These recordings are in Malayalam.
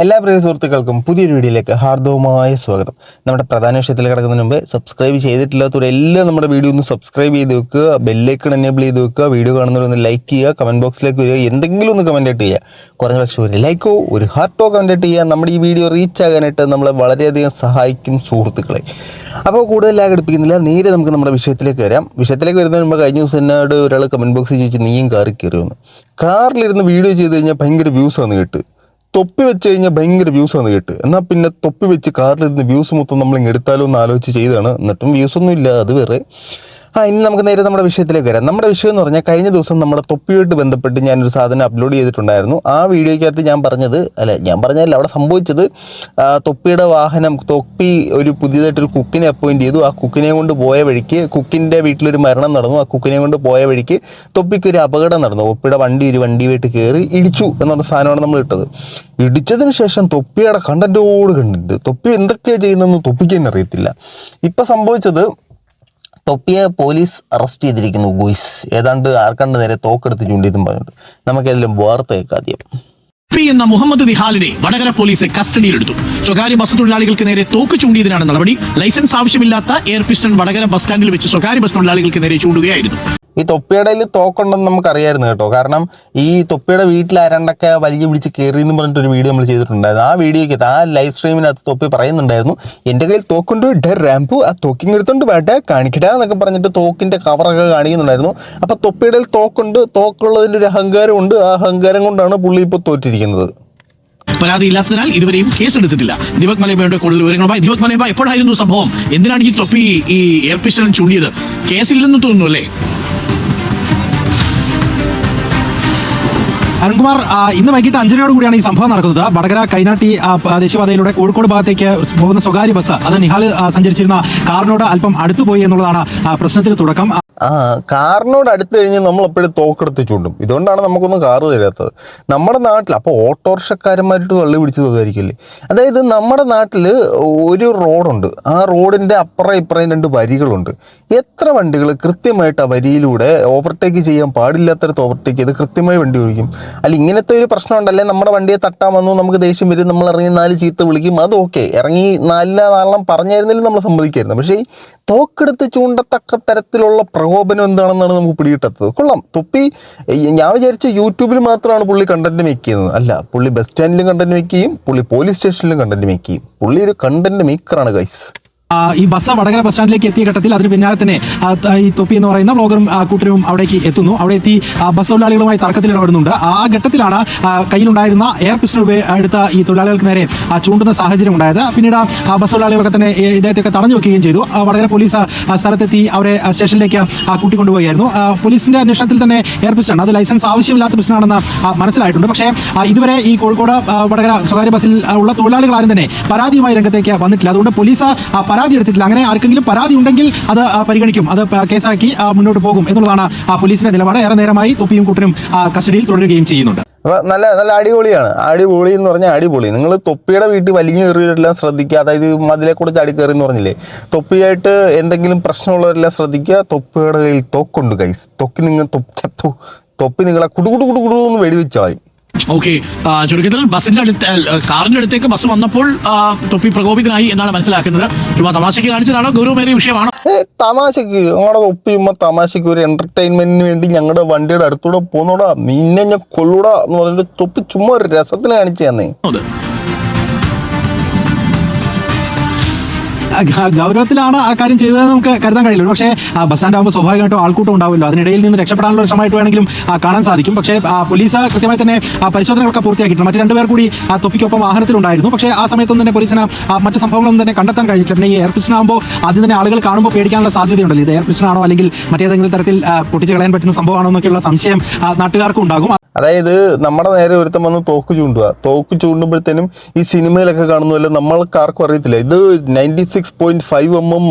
എല്ലാ പ്രിയ സുഹൃത്തുക്കൾക്കും പുതിയൊരു വീഡിയോയിലേക്ക് ഹാർദവമായ സ്വാഗതം. നമ്മുടെ പ്രധാന വിഷയത്തിൽ കിടക്കുന്നതിന് മുമ്പ് സബ്സ്ക്രൈബ് ചെയ്തിട്ടില്ലാത്തവരെല്ലാം നമ്മുടെ വീഡിയോ ഒന്ന് സബ്സ്ക്രൈബ് ചെയ്ത് വെക്കുക ബെല്ലൈക്കൺ എനേബിൾ ചെയ്ത് വെക്കുക വീഡിയോ കാണുന്നവരൊന്ന് ലൈക്ക് ചെയ്യുക കമന്റ് ബോക്സിലേക്ക് വരിക എന്തെങ്കിലും ഒന്ന് കമന്റ് ആയിട്ട് ചെയ്യുക. കുറഞ്ഞ പക്ഷേ ഒരു ലൈക്കോ ഒരു ഹാർട്ടോ കമന്റ് ആയിട്ട് ചെയ്യുക. നമ്മുടെ ഈ വീഡിയോ റീച്ച് ആകാനായിട്ട് നമ്മളെ വളരെയധികം സഹായിക്കും സുഹൃത്തുക്കളെ. അപ്പോൾ കൂടുതൽ ലാഗ് എടുപ്പിക്കുന്നില്ല. നേരെ നമുക്ക് നമ്മുടെ വിഷയത്തിലേക്ക് വരാം. വിഷയത്തിലേക്ക് വരുന്നതിന് മുമ്പ് കഴിഞ്ഞ ദിവസം എന്നോട് ഒരാൾ കമന്റ് ബോക്സിൽ ചോദിച്ച് നീയും കാറിൽ കയറിയെന്ന് കാറിലിരുന്ന് വീഡിയോ ചെയ്ത് കഴിഞ്ഞാൽ ഭയങ്കര വ്യൂസ് ആണ് കേട്ട്. തൊപ്പി വെച്ച് കഴിഞ്ഞാൽ ഭയങ്കര വ്യൂസ് ആണ് കേട്ട്. എന്നാൽ പിന്നെ തൊപ്പി വെച്ച് കാറിലിരുന്ന് വ്യൂസ് മൊത്തം നമ്മൾ എടുത്താലോ എന്ന് ആലോചിച്ച് ചെയ്തതാണ്. എന്നിട്ടും വ്യൂസ് ഒന്നും ഇല്ല അത് വേറെ. ആ ഇനി നമുക്ക് നേരെ നമ്മുടെ വിഷയത്തിലേക്ക് വരാം. നമ്മുടെ വിഷയം എന്ന് പറഞ്ഞാൽ കഴിഞ്ഞ ദിവസം നമ്മുടെ തൊപ്പിയുമായിട്ട് ബന്ധപ്പെട്ട് ഞാനൊരു സാധനം അപ്ലോഡ് ചെയ്തിട്ടുണ്ടായിരുന്നു. ആ വീഡിയോയ്ക്കകത്ത് ഞാൻ പറഞ്ഞത് അല്ല ഞാൻ പറഞ്ഞതല്ല അവിടെ സംഭവിച്ചത് തൊപ്പിയുടെ വാഹനം തൊപ്പി ഒരു പുതിയതായിട്ടൊരു കുക്കിനെ അപ്പോയിന്റ് ചെയ്തു. ആ കുക്കിനെ കൊണ്ട് പോയ വഴിക്ക് കുക്കിന്റെ വീട്ടിലൊരു മരണം നടന്നു. ആ കുക്കിനെ കൊണ്ട് പോയ വഴിക്ക് തൊപ്പിക്ക് ഒരു അപകടം നടന്നു. തൊപ്പിയുടെ വണ്ടി ഒരു വണ്ടിയായിട്ട് കയറി ഇടിച്ചു എന്ന് പറഞ്ഞ സാധനമാണ് നമ്മൾ ഇട്ടത്. ഇടിച്ചതിന് ശേഷം തൊപ്പിയുടെ കണ്ടന്റോട് കണ്ടിട്ട് തൊപ്പി എന്തൊക്കെയാണ് ചെയ്യുന്നതെന്ന് തൊപ്പിക്ക് അറിയത്തില്ല. ഇപ്പം സംഭവിച്ചത് തൊപ്പിയെ പോലീസ് അറസ്റ്റ് ചെയ്തിരിക്കുന്നു ഗോയ്സ്. ഏതാണ്ട് ആർക്കണ്ട് നേരെ തോക്കെടുത്ത് ചൂണ്ടിയതും പറഞ്ഞിട്ടുണ്ട്. നമുക്കേതെങ്കിലും വാർത്ത കേൾക്കാം ആദ്യം. പി എന്ന മുഹമ്മദ് നിഹാലിനെ വടകര പോലീസ് കസ്റ്റഡിയിലെടുത്തു. സ്വകാര്യ ബസ് തൊഴിലാളികൾക്ക് നേരെ തോക്ക് ചൂണ്ടിയതിനാണ് നടപടി. ലൈസൻസ് ആവശ്യമില്ലാത്ത എയർ പിസ്റ്റൺ വടകര ബസ് സ്റ്റാൻഡിൽ വെച്ച് സ്വകാര്യ ബസ് തൊഴിലാളികൾക്ക് നേരെ ചൂണ്ടുകയായിരുന്നു. ഈ തൊപ്പിയുടെ കയ്യിൽ തോക്കുണ്ടെന്ന് നമുക്കറിയായിരുന്നു കേട്ടോ. കാരണം ഈ തൊപ്പിയുടെ വീട്ടിൽ ആരാണ്ടൊക്കെ വലിയ പിടിച്ച് കയറി എന്ന് പറഞ്ഞിട്ട് ഒരു വീഡിയോ നമ്മൾ ചെയ്തിട്ടുണ്ടായിരുന്നു. ആ വീഡിയോയ്ക്ക് ആ ലൈവ് സ്ട്രീമിനകത്ത് തൊപ്പി പറയുന്നുണ്ടായിരുന്നു. എന്റെ കയ്യിൽ തോക്കുണ്ട് ഡെ റാമ്പു ആ തോക്കിങ് എടുത്തോണ്ട് വേട്ടെ കാണിക്കട്ടെ എന്നൊക്കെ പറഞ്ഞിട്ട് തോക്കിന്റെ കവറൊക്കെ കാണിക്കുന്നുണ്ടായിരുന്നു. അപ്പോൾ തൊപ്പിയുടെ തോക്കുണ്ട് തോക്കുള്ളതിന്റെ ഒരു അഹങ്കാരമുണ്ട്. ആ അഹങ്കാരം കൊണ്ടാണ് പുള്ളി ഇപ്പോൾ തോറ്റിരിക്കുന്നത്. പരാതി ഇല്ലാത്തതിനാൽ ഇതുവരെയും കേസെടുത്തിട്ടില്ല. ദീപക് മലയബയുടെ കൂടുതൽ വിവരങ്ങളുമായി. ദീപക് മലയബ എപ്പോഴായിരുന്നു സംഭവം? എന്തിനാണ് ഈ തൊപ്പി ഈ എയർ പിസ്റ്റൺ ചൂണ്ടിയത് കേസില്ലെന്ന് തോന്നുന്നു അല്ലേ? അരുൺകുമാർ ഇന്ന് വൈകിട്ട് അഞ്ചരയോട് കൂടിയാണ് ഈ സംഭവം നടക്കുന്നത്. വടകര കൈനാട്ടി ദേശീയപാതയിലൂടെ കോഴിക്കോട് ഭാഗത്തേക്ക് പോകുന്ന സ്വകാര്യ ബസ് അത് നിഹാൽ സഞ്ചരിച്ചിരുന്ന കാറിനോട് അല്പം അടുത്തുപോയി എന്നുള്ളതാണ് പ്രശ്നത്തിന് തുടക്കം. ആ കാറിനോട് അടുത്ത് കഴിഞ്ഞ് നമ്മൾ എപ്പോഴും തോക്കെടുത്ത് ചൂണ്ടും. ഇതുകൊണ്ടാണ് നമുക്കൊന്നും കാറ് തരാത്തത്. നമ്മുടെ നാട്ടിൽ അപ്പോൾ ഓട്ടോറിക്ഷക്കാരന്മാരിട്ട് വള്ളി പിടിച്ച് തോന്നായിരിക്കില്ലേ അതായത് നമ്മുടെ നാട്ടിൽ ഒരു റോഡുണ്ട്. ആ റോഡിന്റെ അപ്പുറം ഇപ്പുറം രണ്ട് വരികളുണ്ട്. എത്ര വണ്ടികൾ കൃത്യമായിട്ട് ആ വരിയിലൂടെ ഓവർടേക്ക് ചെയ്യാൻ പാടില്ലാത്തടത്ത് ഓവർടേക്ക് ചെയ്ത് കൃത്യമായി വണ്ടി ഒഴിക്കും അല്ല ഇങ്ങനത്തെ ഒരു പ്രശ്നം ഉണ്ടല്ലേ നമ്മുടെ വണ്ടിയെ തട്ടാൻ വന്നു നമുക്ക് ദേഷ്യം വരും നമ്മൾ ഇറങ്ങി നാല് ചീത്ത വിളിക്കും അത് ഓക്കെ. ഇറങ്ങി നല്ല നാളെ പറഞ്ഞായിരുന്നെങ്കിലും നമ്മൾ സമ്മതിക്കായിരുന്നു. പക്ഷേ ഈ തോക്കെടുത്ത് ചൂണ്ടത്തക്ക തരത്തിലുള്ള പ്രകോപനം എന്താണെന്നാണ് നമുക്ക് പിടികിട്ടത്തത്. കൊള്ളാം. തൊപ്പി ഞാൻ വിചാരിച്ച യൂട്യൂബിൽ മാത്രമാണ് പുള്ളി കണ്ടന്റ് മേക്ക് ചെയ്യുന്നത്. അല്ല പുള്ളി ബസ് സ്റ്റാൻഡിലും കണ്ടന്റ് മേക്ക് ചെയ്യും പുള്ളി പോലീസ് സ്റ്റേഷനിലും കണ്ടന്റ് മേക്ക് ചെയ്യും. പുള്ളി ഒരു കണ്ടന്റ് മേക്കറാണ് ഗൈസ് ഈ ബസ് വടകര ബസ് സ്റ്റാൻഡിലേക്ക് എത്തിയ ഘട്ടത്തിൽ അതിന് പിന്നാലെ തന്നെ ഈ തൊപ്പി എന്ന് പറയുന്ന ബ്ലോഗറും ആ, കൂട്ടരും അവിടേക്ക് എത്തുന്നു. അവിടെ എത്തി ബസ് തൊഴിലാളികളുമായി തർക്കത്തിൽ ഇടപെടുന്നുണ്ട്. ആ ഘട്ടത്തിലാണ് കയ്യിലുണ്ടായിരുന്ന എയർ പിസ്റ്റൾ എടുത്ത ഈ തൊഴിലാളികൾക്ക് നേരെ ചൂണ്ടുന്ന സാഹചര്യം ഉണ്ടായത്. പിന്നീട് ആ ബസ് തൊഴിലാളികളൊക്കെ തന്നെ ഇദ്ദേഹത്തെയൊക്കെ തടഞ്ഞു വെക്കുകയും ചെയ്തു. വടകര പോലീസ് സ്ഥലത്തെത്തി അവരെ സ്റ്റേഷനിലേക്ക് കൂട്ടിക്കൊണ്ടുപോയായിരുന്നു. പോലീസിന്റെ അന്വേഷണത്തിൽ തന്നെ എയർ പിസ്റ്റൺ അത് ലൈസൻസ് ആവശ്യമില്ലാത്ത പിസ്റ്റണാണെന്ന് മനസ്സിലായിട്ടുണ്ട്. പക്ഷേ ഇതുവരെ ഈ കോഴിക്കോട് വടകര സ്വകാര്യ ബസ്സിൽ ഉള്ള തൊഴിലാളികൾ ആരും തന്നെ പരാതിയുമായി രംഗത്തേക്ക് വന്നിട്ടില്ല. അതുകൊണ്ട് പോലീസ് പരാതി എടുത്തിട്ടില്ല. അങ്ങനെ ആർക്കെങ്കിലും പരാതി ഉണ്ടെങ്കിൽ അത് പരിഗണിക്കും. അത് കേസാക്കി മുന്നോട്ട് പോകും എന്നുള്ളതാണ് പോലീസിന്റെ നിലപാട്. ഏറെ നേരമായി തൊപ്പിയും കൂട്ടരും ആ, കസ്റ്റഡിയിൽ തുടരുകയും ചെയ്യുന്നുണ്ട്. നല്ല നല്ല അടിപൊളിയാണ്. അടിപൊളി എന്ന് പറഞ്ഞാൽ അടിപൊളി. നിങ്ങൾ തൊപ്പിയുടെ വീട്ടിൽ വലിഞ്ഞു കയറിയവരെല്ലാം ശ്രദ്ധിക്കുക. അതായത് മതിലെ കൂടെ ചാടി കയറി എന്ന് പറഞ്ഞില്ലേ? തൊപ്പിയായിട്ട് എന്തെങ്കിലും പ്രശ്നമുള്ളവരെല്ലാം ശ്രദ്ധിക്കുക. തൊപ്പിയുടെ കയ്യിൽ തൊക്കുണ്ട് കൈസ് തൊക്കി നിങ്ങൾ തൊപ്പി നിങ്ങളെ കുടുകുടു കുടുകുടു എന്ന് വെടിവെച്ചാൽ ഓക്കെ ചുരുക്കത്തിൽ ബസിന്റെ അടുത്ത് കാറിന്റെ അടുത്തേക്ക് ബസ് വന്നപ്പോൾ തൊപ്പി പ്രകോപിതനായി എന്നാണ് മനസ്സിലാക്കുന്നത്. ചുമ്മാ തമാശക്ക് കാണിച്ചതാണോ. ഗൗരവമേറിയ വിഷയമാണോ? തമാശക്ക് ഞങ്ങളുടെ ഉമ്മ തമാശക്ക് ഒരു എന്റർടൈൻമെന്റിന് വേണ്ടി ഞങ്ങളുടെ വണ്ടിയുടെ അടുത്തൂടെ പോന്നോടാ. നിന്നെ ഞാൻ കൊള്ളൂടാ എന്ന് പറഞ്ഞിട്ട് തൊപ്പി ചുമ്മാ ഒരു രസത്തിന് കാണിച്ചു തന്നേ ഗൗരവത്തിലാണ് ആ കാര്യം ചെയ്തതെന്ന് നമുക്ക് കരുതാൻ കഴിയില്ല. പക്ഷേ ബസ് സ്റ്റാൻഡ് ആകുമ്പോൾ സ്വാഭാവികമായിട്ടും ആൾക്കൂട്ടം ഉണ്ടാവില്ലോ അതിനിടയിൽ നിന്ന് രക്ഷപ്പെടാനുള്ള ശ്രമമായിട്ട് വേണമെങ്കിലും കാണാൻ സാധിക്കും. പക്ഷേ പോലീസ് കൃത്യമായി തന്നെ പരിശോധനകളൊക്കെ പൂർത്തിയാക്കിയിട്ടുണ്ട്. മറ്റു രണ്ടുപേർ കൂടി ആ തൊപ്പിക്കൊപ്പം വാഹനത്തിലുണ്ടായിരുന്നു. പക്ഷേ ആ സമയത്തൊന്നും തന്നെ പോലീസിന് മറ്റു സംഭവങ്ങളൊന്നും തന്നെ കണ്ടെത്താൻ കഴിഞ്ഞിട്ടില്ല. പിന്നെ ഈ എയർ പിസ്റ്റനാകുമ്പോൾ ആദ്യം തന്നെ ആളുകൾ കാണുമ്പോൾ പേടിക്കാനുള്ള സാധ്യതയുണ്ടല്ലോ. ഇത് എയർ പിസ്റ്റനാണോ അല്ലെങ്കിൽ മറ്റേതെങ്കിലും തരത്തിൽ പൊട്ടിച്ച് കളയാൻ പറ്റുന്ന സംഭവമാണോ എന്നൊക്കെയുള്ള സംശയം നാട്ടുകാർക്കും ഉണ്ടാകും. അതായത് നമ്മുടെ നേരെ ഒരുത്തം വന്ന് തോക്ക് ചൂണ്ടുക. തോക്ക് ചൂണ്ടുമ്പോഴത്തേനും ഈ സിനിമയിലൊക്കെ കാണുന്നതല്ല നമ്മൾക്ക് ആർക്കും അറിയത്തില്ല. ഇത് ninety six point five M M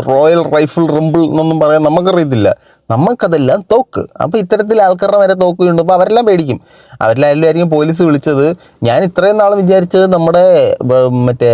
Royal Rifle റിമ്പിൾ എന്നൊന്നും പറയാൻ നമുക്കറിയത്തില്ല. നമുക്കതെല്ലാം തോക്ക്. അപ്പോൾ ഇത്തരത്തിൽ ആൾക്കാരുടെ നേരെ തോക്കുണ്ട് അപ്പോൾ അവരെല്ലാം പേടിക്കും. അവരിലായാലും ആയിരിക്കും പോലീസ് വിളിച്ചത്. ഞാൻ ഇത്രയും നാൾ വിചാരിച്ചത് നമ്മുടെ മറ്റേ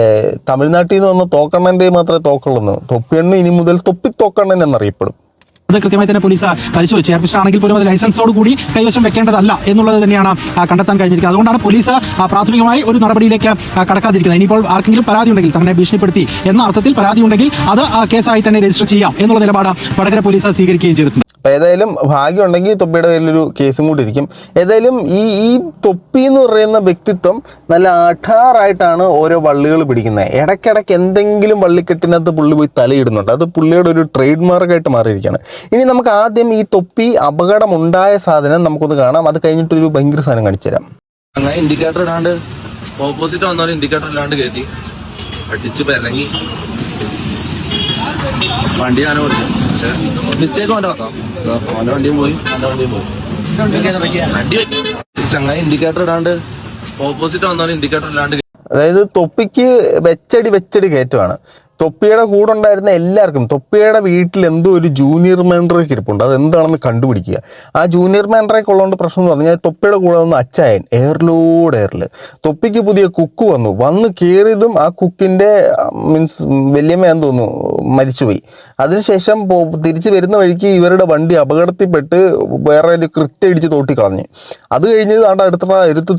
തമിഴ്നാട്ടിൽ നിന്ന് വന്ന തോക്കണ്ണന്റെ മാത്രമേ തോക്കുള്ളൂ തൊപ്പിയണ്ണ് ഇനി മുതൽ തൊപ്പി തോക്കണ്ണൻ എന്നറിയപ്പെടും. അത് കൃത്യമായി തന്നെ പോലീസ് പരിശോധിച്ചു. എയർ ആണെങ്കിൽ പോലും അത് ലൈസൻസോട് കൂടി കൈവശം വെക്കേണ്ടതല്ല എന്നുള്ളത് തന്നെയാണ് കണ്ടെത്താൻ കഴിഞ്ഞിരിക്കുന്നത്. അതുകൊണ്ടാണ് പോലീസ് പ്രാഥമികമായി ഒരു നടപടിയിലേക്ക് കടക്കാതിരിക്കുന്നത്. ഇനിയിപ്പോൾ ആർക്കെങ്കിലും പരാതി ഉണ്ടെങ്കിൽ തന്നെ ഭീഷണിപ്പെടുത്തി എന്ന അർത്ഥത്തിൽ പരാതി ഉണ്ടെങ്കിൽ അത് കേസായി തന്നെ രജിസ്റ്റർ ചെയ്യാം എന്നുള്ള നിലപാട് വടകര പോലീസ് സ്വീകരിക്കുകയും ചെയ്തിട്ടുണ്ട്. അപ്പം ഏതായാലും ഭാഗ്യമുണ്ടെങ്കിൽ തൊപ്പിയുടെ പേരിലൊരു കേസും കൂടി ഇരിക്കും. ഏതായാലും ഈ ഈ തൊപ്പി എന്ന് പറയുന്ന വ്യക്തിത്വം നല്ല അഠാറായിട്ടാണ് ഓരോ വള്ളികൾ പിടിക്കുന്നത്. ഇടയ്ക്കിടയ്ക്ക് എന്തെങ്കിലും വള്ളിക്കെട്ടിനകത്ത് പുള്ളി പോയി തലയിടുന്നുണ്ട്. അത് പുള്ളിയുടെ ഒരു ട്രേഡ് മാർക്കായിട്ട് മാറിയിരിക്കുകയാണ്. ഇനി നമുക്ക് ആദ്യം ഈ തൊപ്പി അപകടമുണ്ടായ സാധനം നമുക്കൊന്ന് കാണാം. അത് കഴിഞ്ഞിട്ടൊരു ഭയങ്കര സാധനം കാണിച്ചു തരാം ഇൻഡിക്കേറ്റർ ഇടാണ്ട്. ഓപ്പോസിറ്റ് വന്നാലും ഇൻഡിക്കേറ്റർ ഇല്ലാണ്ട് കയറ്റി. അടിച്ച് പെരങ്ങി. വണ്ടി ഞാൻ ഓടിച്ചു. പക്ഷെ മിസ്റ്റേക്ക് വേണ്ട വെക്കാം അവന്റെ വണ്ടിയും പോയി? എന്റെ വണ്ടിയും പോയി. വണ്ടി. ചങ്ങായി ഇൻഡിക്കേറ്റർ ഇടാണ്ട് ഓപ്പോസിറ്റ് വന്നാലും ഇൻഡിക്കേറ്റർ ഇല്ലാണ്ട് അതായത് തൊപ്പിക്ക് വെച്ചടി വെച്ചടി കയറ്റമാണ് തൊപ്പിയുടെ കൂടെ ഉണ്ടായിരുന്ന എല്ലാവർക്കും തൊപ്പിയുടെ വീട്ടിൽ എന്തോ ഒരു ജൂനിയർ മെൻഡറേക്ക് ഇരിപ്പുണ്ട്. അത് എന്താണെന്ന് കണ്ടുപിടിക്കുക. ആ ജൂനിയർ മെൻഡറേക്ക് ഉള്ളതുകൊണ്ട് പ്രശ്നം എന്ന് പറഞ്ഞാൽ തൊപ്പിയുടെ കൂടെ വന്ന് അച്ചായൻ എയർലോഡ് എയറിൽ തൊപ്പിക്ക് പുതിയ കുക്ക് വന്നു. വന്ന് കയറിയതും ആ കുക്കിന്റെ മീൻസ് വല്യമ്മയാന്ന് തോന്നുന്നു മരിച്ചുപോയി. അതിനുശേഷം തിരിച്ചു വരുന്ന വഴിക്ക് ഇവരുടെ വണ്ടി അപകടത്തിൽപ്പെട്ട് വേറെ ഒരു ക്രിറ്റ് ഇടിച്ച് തോട്ടി കളഞ്ഞു അത് കഴിഞ്ഞ് ആണ്ട് അടുത്ത എടുത്ത്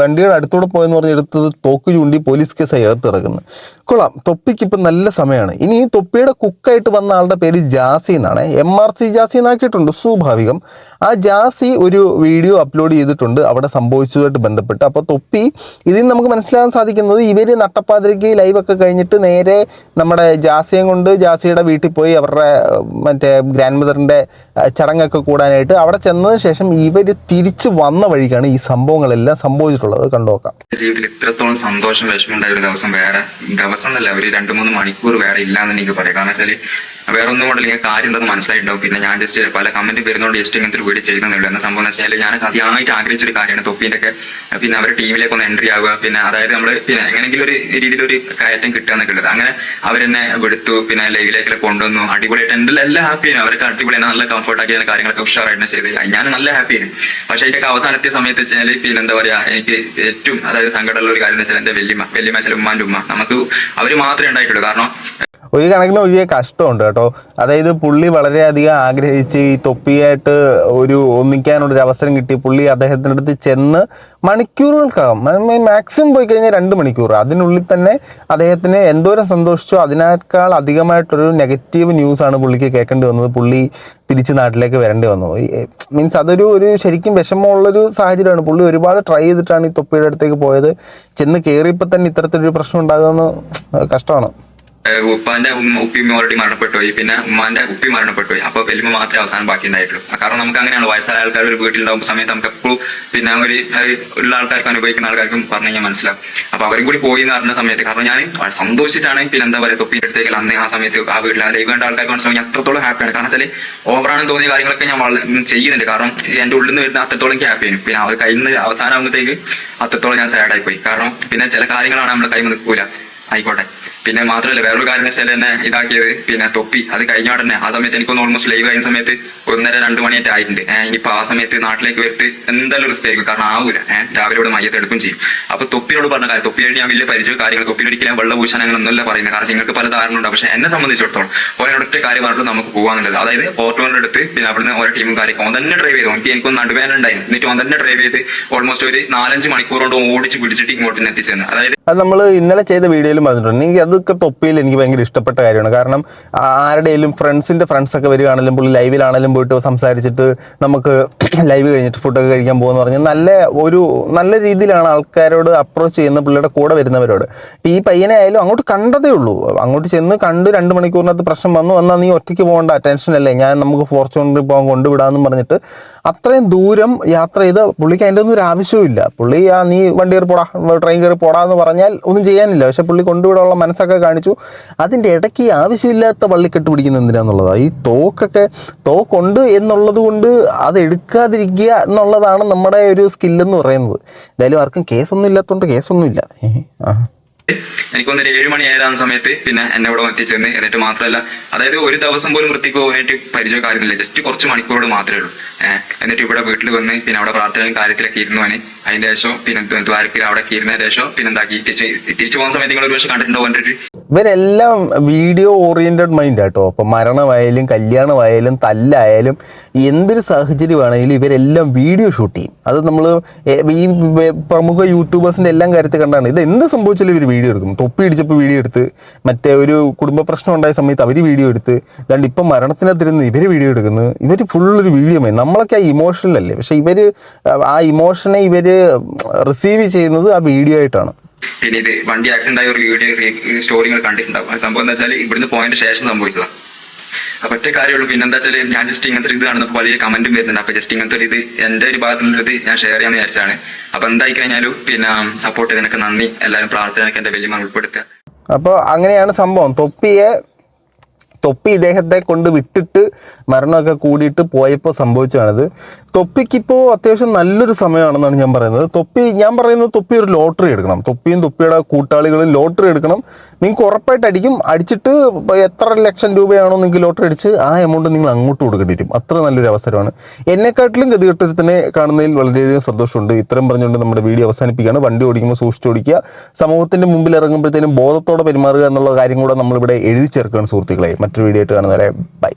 വണ്ടിയുടെ അടുത്തൂടെ പോയെന്ന് പറഞ്ഞ് എടുത്തത് തോക്ക് ചൂണ്ടി പോലീസ് കേസ് അകത്ത് കിടക്കുന്നു. കൊള്ളാം. തൊപ്പിക്ക് ഇപ്പം നല്ല സമയമാണ്. ഇനി ഈ തൊപ്പിയുടെ കുക്കായിട്ട് വന്ന ആളുടെ പേര് ജാസി എന്നാണ്. എം ആർ സി ജാസി എന്നാക്കിയിട്ടുണ്ട്. സ്വാഭാവികം. ആ ജാസി ഒരു വീഡിയോ അപ്ലോഡ് ചെയ്തിട്ടുണ്ട്. അവിടെ സംഭവിച്ചതുമായിട്ട് ബന്ധപ്പെട്ട്. അപ്പോൾ തൊപ്പി ഇതിൽ നമുക്ക് മനസ്സിലാകാൻ സാധിക്കുന്നത് ഇവർ നട്ടപ്പാതിരയ്ക്ക് ലൈവൊക്കെ കഴിഞ്ഞിട്ട് നേരെ നമ്മുടെ ജാസിയും കൊണ്ട് ജാസിയുടെ വീട്ടിൽ പോയി അവരുടെ മറ്റേ ഗ്രാൻഡ് മദറിന്റെ ചടങ്ങൊക്കെ കൂടാനായിട്ട് അവിടെ ചെന്നതിന് ശേഷം ഇവർ തിരിച്ച് വന്ന വഴിക്കാണ് ഈ സംഭവങ്ങളെല്ലാം സംഭവിച്ചിട്ടുള്ളത്. കണ്ടു നോക്കാം. ജീവിതത്തിൽ ഇത്രത്തോളം സന്തോഷം വിഷമമുണ്ടായ ഒരു ദിവസം വേറെ ദിവസം എന്നല്ല. ഒരു രണ്ട് മൂന്ന് മണിക്കൂർ വേറെ ഇല്ലാന്ന് എനിക്ക് പറയാം കാരണം വെച്ചാൽ വേറെ ഒന്നും കൊണ്ടല്ല ഇങ്ങനെ കാര്യം എന്തെന്ന് മനസ്സിലായിട്ടുണ്ടാവും. പിന്നെ ഞാൻ ജസ്റ്റ് പല കമന്റ് വരുന്നതുകൊണ്ട് ജസ്റ്റ് ഇങ്ങനത്തെ ഒരു വീഡിയോ ചെയ്യുന്നുള്ളൂ എന്ന സംഭവം എന്ന് വെച്ചാൽ ഞാൻ ആദ്യമായിട്ട് ആഗ്രഹിച്ചൊരു കാര്യമാണ് തൊപ്പിന്റെ ഒക്കെ. പിന്നെ അവരുടെ ടീമിലേക്ക് ഒന്ന് എൻട്രി ആവുക. പിന്നെ അതായത് നമ്മൾ പിന്നെ എങ്ങനെങ്കിലും ഒരു രീതിയിൽ ഒരു കയറ്റം കിട്ടുക എന്നൊക്കെ ഉള്ളത്. അങ്ങനെ അവരെന്നെ വിടുത്തു. പിന്നെ ലൈവിലേക്ക് കൊണ്ടുവന്നു. അടിപൊളിയായിട്ട് എന്റെ എല്ലാം ഹാപ്പിയാണ് അവർക്ക് അടിപൊളിയാണ് നല്ല കംഫർട്ട് ആക്കി അതിന്റെ കാര്യങ്ങളൊക്കെ ഉഷാറായിട്ട് ചെയ്ത് ഞാൻ നല്ല ഹാപ്പിയാണ് പക്ഷെ അതിന്റെ അവസാനത്തെ സമയത്ത് വെച്ചാൽ പിന്നെ എന്താ പറയാ എനിക്ക് ഏറ്റവും അതായത് സങ്കടമുള്ള ഒരു കാര്യം എന്ന് വെച്ചാൽ എന്റെ വല്യമ്മ വല്യമ്മ വെച്ചാൽ ഉമ്മാന്റെ ഉമ്മ. നമുക്ക് അവർ മാത്രമേ ഉണ്ടായിട്ടുള്ളൂ. കാരണം ഒരു കണക്കിന് ഒഴികെ കഷ്ടമുണ്ട് കേട്ടോ. അതായത് പുള്ളി വളരെയധികം ആഗ്രഹിച്ച് ഈ തൊപ്പിയായിട്ട് ഒരു ഒന്നിക്കാനുള്ളൊരു അവസരം കിട്ടി. പുള്ളി അദ്ദേഹത്തിന്റെ അടുത്ത് ചെന്ന് മണിക്കൂറുകൾക്കകം മാക്സിമം പോയി കഴിഞ്ഞാൽ രണ്ട് മണിക്കൂർ അതിനുള്ളിൽ തന്നെ അദ്ദേഹത്തിന് എന്തോരം സന്തോഷിച്ചോ അതിനേക്കാൾ അധികമായിട്ടൊരു നെഗറ്റീവ് ന്യൂസാണ് പുള്ളിക്ക് കേൾക്കേണ്ടി വന്നത്. പുള്ളി തിരിച്ച് നാട്ടിലേക്ക് വരേണ്ടി വന്നു. മീൻസ് അതൊരു ഒരു ശരിക്കും വിഷമമുള്ളൊരു സാഹചര്യമാണ്. പുള്ളി ഒരുപാട് ട്രൈ ചെയ്തിട്ടാണ് ഈ തൊപ്പിയുടെ അടുത്തേക്ക് പോയത്. ചെന്ന് കയറിയപ്പോൾ തന്നെ ഇത്തരത്തിലൊരു പ്രശ്നം ഉണ്ടാകുമെന്ന് കഷ്ടമാണ്. ഉപ്പാന്റെ ഉപ്പി ഓൾറെഡി മരണപ്പെട്ടു പോയി പിന്നെ ഉമ്മാന്റെ ഉപ്പി മരണപ്പെട്ടു പോയി അപ്പൊ വലിയ മാത്രമേ അവസാനം ബാക്കി ഉണ്ടായിട്ടുള്ളൂ കാരണം നമുക്ക് അങ്ങനെയാണ് വയസ്സായ ആൾക്കാർ ഒരു വീട്ടിലുണ്ടാകുമ്പോൾ സമയത്ത് നമുക്ക് എപ്പോഴും പിന്നെ ഒരു ഉള്ള ആൾക്കാർക്ക് അനുഭവിക്കുന്ന ആൾക്കാർക്കും പറഞ്ഞു കഴിഞ്ഞാൽ മനസ്സിലാവും. അപ്പൊ അവരും കൂടി പോയി എന്ന് പറഞ്ഞ സമയത്ത് കാരണം ഞാൻ സന്തോഷിച്ചിട്ടാണ് പിന്നെ എന്താ പറയുക തൊപ്പിന്റെ അടുത്തേക്ക് അന്ന് ആ സമയത്ത് ആ വീട്ടിൽ ആ വേണ്ട ആൾക്കാർക്ക് മനസ്സിലാവും. ഞാൻ അത്രത്തോളം ഹാപ്പിയാണ് കാരണം വെച്ചാൽ ഓവറാണെന്ന് തോന്നിയ കാര്യങ്ങളൊക്കെ ഞാൻ ചെയ്യുന്നുണ്ട്. കാരണം എന്റെ ഉള്ളിൽ നിന്ന് വരുന്ന അത്രത്തോളം എനിക്ക് ഹാപ്പിയാണ് പിന്നെ അവർ കയ്യിൽ നിന്ന് അവസാനമാകുമ്പോഴത്തേക്ക് അത്രത്തോളം ഞാൻ സാഡായി പോയി. കാരണം പിന്നെ ചില കാര്യങ്ങളാണ് നമ്മുടെ കൈ നിൽക്കൂല. ആയിക്കോട്ടെ. പിന്നെ മാത്രമല്ല വേറൊരു കാര്യം വെച്ചാൽ എന്നെ ഇതാക്കിയത് പിന്നെ തൊപ്പി. അത് കഴിഞ്ഞ ഉടനെ ആ സമയത്ത് എനിക്കൊന്ന് ഓൾമോസ്റ്റ് ലൈവ് ആയ സമയത്ത് ഒന്നര രണ്ട് മണിയായിട്ട് ആയിട്ടുണ്ട്. ഏഹ് ഇനിയിപ്പോ ആ സമയത്ത് നാട്ടിലേക്ക് വരുത്ത് എന്തായാലും റിസ്ക് ആയിരിക്കും. കാരണം ആവൂല. രാവിലെ ഇവിടെ മയ്യത്ത് എടുക്കും ചെയ്യും. അപ്പൊ തൊപ്പിനോട് പറഞ്ഞ കാര്യം തൊപ്പി ഞാൻ വലിയ പരിചയ കാര്യങ്ങൾ തൊപ്പിയിൽ ഒരിക്കലും വെള്ളം പൂശാൻ അങ്ങനെ ഒന്നുമല്ല പറയുന്നത്. കാരണം നിങ്ങൾക്ക് പല ധാരണ പക്ഷെ എന്നെ സംബന്ധിച്ചിടത്തോളം ഓരോ ഒറ്റ കാര്യം പറഞ്ഞിട്ട് നമുക്ക് പോകാന്നുള്ളത് അതായത് ഓട്ടോന്റെ അടുത്ത് പിന്നെ അവിടുന്ന് ഓരോ ടീമും കാര്യം ഓൻ തന്നെ ഡ്രൈവ് ചെയ്തു. എനിക്ക് എനിക്കൊന്ന് നടുവേന ഉണ്ടായിരുന്നു. എന്നിട്ട് ഓൻ തന്നെ ഡ്രൈവ് ചെയ്ത് ഓൾമോസ്റ്റ് ഒരു നാലഞ്ച് മണിക്കൂർ കൊണ്ട് ഓടിച്ച് പിടിച്ചിട്ട് ഇങ്ങോട്ട് എത്തിച്ചെന്ന് അതായത് അത് നമ്മൾ ഇന്നലെ ചെയ്ത വീഡിയോയിലും പറഞ്ഞിട്ടുണ്ട്. എനിക്ക് അതൊക്കെ തൊപ്പിയിൽ എനിക്ക് ഭയങ്കര ഇഷ്ടപ്പെട്ട കാര്യമാണ്. കാരണം ആരുടെയും ഫ്രണ്ട്സിന്റെ ഫ്രണ്ട്സൊക്കെ വരികയാണെങ്കിലും പുള്ളി ലൈവിലാണെങ്കിലും പോയിട്ട് സംസാരിച്ചിട്ട് നമുക്ക് ലൈവ് കഴിഞ്ഞിട്ട് ഫുഡൊക്കെ കഴിക്കാൻ പോകുമെന്ന് പറഞ്ഞാൽ നല്ല ഒരു നല്ല രീതിയിലാണ് ആൾക്കാരോട് അപ്രോച്ച് ചെയ്യുന്ന പുള്ളിയുടെ കൂടെ വരുന്നവരോട്. ഈ പയ്യനെ ആയാലും അങ്ങോട്ട് കണ്ടതേ ഉള്ളൂ. അങ്ങോട്ട് ചെന്ന് കണ്ട് രണ്ട് മണിക്കൂറിനകത്ത് പ്രശ്നം വന്നു. വന്നാൽ നീ ഒറ്റയ്ക്ക് പോകേണ്ട ടെൻഷനല്ലേ ഞാൻ നമുക്ക് ഫോർച്യൂണറിൽ പോകാൻ കൊണ്ടുവിടാമെന്നും പറഞ്ഞിട്ട് അത്രയും ദൂരം യാത്ര ചെയ്ത് പുള്ളിക്ക് അതിന്റെ ഒന്നും ഒരു ആവശ്യവുമില്ല. പുള്ളി ആ നീ വണ്ടി കയറി പോടാ ട്രെയിൻ കയറി പോടാ എന്ന് പറഞ്ഞാൽ ഒന്നും ചെയ്യാനില്ല. പക്ഷെ പുള്ളി കൊണ്ടുവിടാനുള്ള മനസ്സൊക്കെ കാണിച്ചു. അതിന്റെ ഇടയ്ക്ക് ആവശ്യമില്ലാത്ത പള്ളി പിടിക്കുന്ന എന്തിനാന്നുള്ളതാണ് ഈ തോക്കൊക്കെ തോക്കുണ്ട് എന്നുള്ളത് കൊണ്ട് അത് എടുക്കാതിരിക്കുക എന്നുള്ളതാണ് നമ്മുടെ ഒരു സ്കില്ലെന്ന് പറയുന്നത്. എന്തായാലും ആർക്കും കേസൊന്നും ഇല്ലാത്തതുകൊണ്ട് കേസൊന്നുമില്ല. ആ. എനിക്കൊന്ന് തോന്നുന്നു ഏഴ് മണി ഏഴാകുന്ന സമയത്ത് പിന്നെ എന്നെ ഇവിടെ എത്തിച്ചേർന്ന് എന്നിട്ട് മാത്രമല്ല അതായത് ഒരു ദിവസം പോലും വൃത്തിക്ക് പോകാനായിട്ട് പരിചയ കാര്യമില്ല. ജസ്റ്റ് കുറച്ച് മണിക്കൂറോട് മാത്രമേ ഉള്ളൂ. എന്നിട്ട് ഇവിടെ വീട്ടിൽ വന്ന് പിന്നെ അവിടെ പ്രാർത്ഥനയും കാര്യത്തിലൊക്കെ ഇരുന്നു അവന്. അതിന്റെ ശേഷം പിന്നെ ദ്വാരക്കിൽ അവിടെ ഇരുന്നതിന് ശേഷം പിന്നെ എന്താക്കി തിരിച്ച് തിരിച്ചു പോകുന്ന സമയത്ത് നിങ്ങൾ ഒരു പക്ഷേ കണ്ടിട്ടുണ്ടോ ഒരു ഇവരെല്ലാം വീഡിയോ ഓറിയന്റഡ് മൈൻഡ് ആട്ടോ. അപ്പോൾ മരണമായാലും കല്യാണമായാലും തല്ലായാലും എന്തൊരു സാഹചര്യമാണെങ്കിലും ഇവരെല്ലാം വീഡിയോ ഷൂട്ട് ചെയ്യും. അത് നമ്മൾ ഈ പ്രമുഖ യൂട്യൂബേഴ്സിന്റെ എല്ലാം കാര്യത്തിൽ കണ്ടാണ്. ഇത് എന്ത് സംഭവിച്ചാലും ഇവർ വീഡിയോ എടുക്കും. തൊപ്പി ഇടിച്ചപ്പോൾ വീഡിയോ എടുത്ത് മറ്റേ ഒരു കുടുംബ പ്രശ്നം ഉണ്ടായ സമയത്ത് അവർ വീഡിയോ എടുത്ത് അതാണ്ട് ഇപ്പം മരണത്തിനകത്തിരുന്ന് ഇവർ വീഡിയോ എടുക്കുന്നു. ഇവർ ഫുള്ളൊരു വീഡിയോ മതി നമ്മളൊക്കെ ആ ഇമോഷണൽ അല്ലേ? പക്ഷേ ഇവർ ആ ഇമോഷനെ ഇവർ റിസീവ് ചെയ്യുന്നത് ആ വീഡിയോ ആയിട്ടാണ്. പിന്നെ ഇത് വണ്ടി ആക്സിഡന്റ് ആയ ഒരു വീഡിയോ സ്റ്റോറികൾ കണ്ടിട്ടുണ്ടാവും. സംഭവം എന്താ വെച്ചാൽ ഇവിടുന്ന് പോയിന്റ് ശേഷം സംഭവിച്ചതാണ് അപ്പൊ ഒറ്റ കാര്യമുള്ളൂ പിന്നെ എന്താ വെച്ചാൽ ഞാൻ ജസ്റ്റ് ഇങ്ങനത്തെ ഒരു ഇത് കാണുന്നപ്പോൾ വലിയ കമന്റും വരുന്നുണ്ട്. അപ്പൊ ജസ്റ്റ് ഇങ്ങനത്തെ ഒരു ഇത് എന്റെ ഒരു ഭാഗത്തുള്ളത് ഞാൻ ഷെയർ ചെയ്യാൻ വിചാരിച്ചാണ് അപ്പൊ എന്തായി കഴിഞ്ഞാലും പിന്നെ സപ്പോർട്ട് ചെയ്തതിനൊക്കെ നന്ദി. എല്ലാവരും പ്രാർത്ഥനയൊക്കെ എന്റെ വലിയ ഉൾപ്പെടുത്തുക അപ്പൊ അങ്ങനെയാണ് സംഭവം. തൊപ്പിയെ തൊപ്പി ഇദ്ദേഹത്തെ കൊണ്ട് വിട്ടിട്ട് മരണമൊക്കെ കൂടിയിട്ട് പോയപ്പോൾ സംഭവിച്ചതാണിത്. തൊപ്പിക്കിപ്പോൾ അത്യാവശ്യം നല്ലൊരു സമയമാണെന്നാണ് ഞാൻ പറയുന്നത്. തൊപ്പി ഞാൻ പറയുന്നത് തൊപ്പി ഒരു ലോട്ടറി എടുക്കണം. തൊപ്പിയും തൊപ്പിയുടെ കൂട്ടാളികളും ലോട്ടറി എടുക്കണം. നിങ്ങൾക്ക് ഉറപ്പായിട്ട് അടിക്കും അടിച്ചിട്ട് എത്ര ലക്ഷം രൂപയാണോ നിങ്ങൾക്ക് ലോട്ടറി അടിച്ച് ആ എമൗണ്ട് നിങ്ങൾ അങ്ങോട്ട് കൊടുക്കേണ്ടി വരും അത്ര നല്ലൊരു അവസരമാണ്. എന്നെക്കാട്ടിലും ഗതികെട്ടത്തിനെ കാണുന്നതിൽ വളരെയധികം സന്തോഷമുണ്ട്. ഇത്രയും പറഞ്ഞുകൊണ്ട് നമ്മുടെ വീഡിയോ അവസാനിപ്പിക്കുകയാണ്. വണ്ടി ഓടിക്കുമ്പോൾ സൂക്ഷിച്ച് ഓടിക്കുക. സമൂഹത്തിന്റെ മുമ്പിൽ ഇറങ്ങുമ്പോഴത്തേനും ബോധത്തോടെ പെരുമാറുക എന്നുള്ള കാര്യം കൂടെ നമ്മളിവിടെ എഴുതി ചേർക്കുകയാണ് സുഹൃത്തുക്കളെ. മറ്റൊരു വീഡിയോ ആയിട്ട് കാണുന്നവരെ ബൈ.